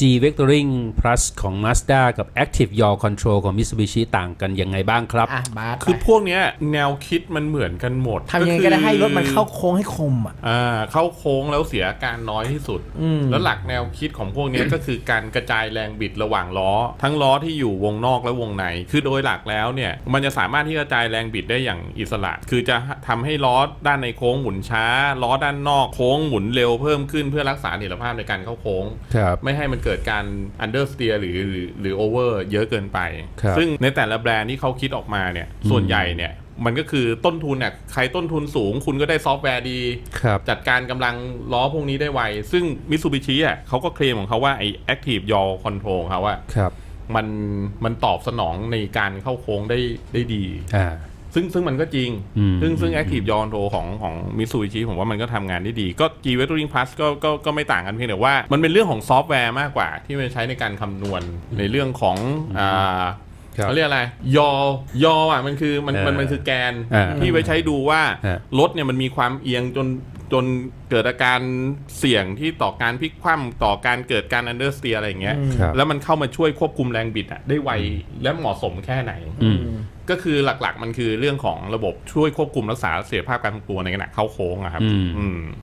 G Vectoring Plus ของ Mazda กับ Active Yaw Control ของ Mitsubishi ต่างกันยังไงบ้างครับ อะบาสคือไปพวกเนี้ยแนวคิดมันเหมือนกันหมดทำยังไงก็ได้ให้รถมันเข้าโค้งให้คมอะ อ่าเข้าโค้งแล้วเสียอาการน้อยที่สุด อืม แล้วหลักแนวคิดของพวกเนี้ย ก็คือการกระจายแรงบิดระหว่างล้อ ทั้งล้อที่อยู่วงนอกและวงใน คือโดยหลักแล้วเนี่ย มันจะสามารถที่จะกระจายแรงบิดได้อย่างอิสระ คือจะทำให้ล้อด้านในโค้งหมุนช้า ล้อด้านนอกโค้งหมุนเร็วเพิ่มขึ้นเพื่อรักษาเสถียรภาพในการเข้าโค้ง ครับ ไม่ให้มันเกิดการ understeer หรือหรือหรือ over เยอะเกินไป ครับซึ่งในแต่ละแบรนด์ที่เขาคิดออกมาเนี่ยส่วนใหญ่เนี่ยมันก็คือต้นทุนเนี่ยใครต้นทุนสูง คุณก็ได้ซอฟต์แวร์ดี ครับ จัดการกำลังล้อพวกนี้ได้ไว ซึ่ง Mitsubishi อะเขาก็เคลมของเขาว่าไอ้ Active Yaw Control ของเขาว่าครับ มันมันตอบสนองในการเข้าโค้งได้ได้ดี อ่า ซึ่งซึ่งมันก็จริงอืมซึ่งซึ่ง Active Yaw Control ของของมิ t ซูบิชิผมว่ามันก็ทำงานได้ดี ก็ G Vectoring Plus ก็ก็ก็ไม่ต่างกันเพียงแต่ว่า มันเป็นเรื่องของซอฟต์แวร์มากกว่า ที่มันใช้ในการคำนวณในเรื่องของอ่าครับเขาเรียกอะไร ยอยออะมันคือมันมันเออมันคือแกนอ่าที่ไว้ใช้ดูว่าฮะรถเนี่ยมันมีความเอียงจนจนเกิดอาการเสี่ยงที่ต่อการพลิกคว่ำต่อการเกิดการอันเดอร์สเตียอะไรอย่างเงี้ยครับแล้วมันเข้ามาช่วยควบคุมแรงบิดอะได้ไวและเหมาะสมแค่ไหนอืม ก็คือหลักๆ มันคือเรื่องของระบบช่วยควบคุมรักษาเสถียรภาพการทรงตัวในขณะเข้าโค้งอะครับอืมอืม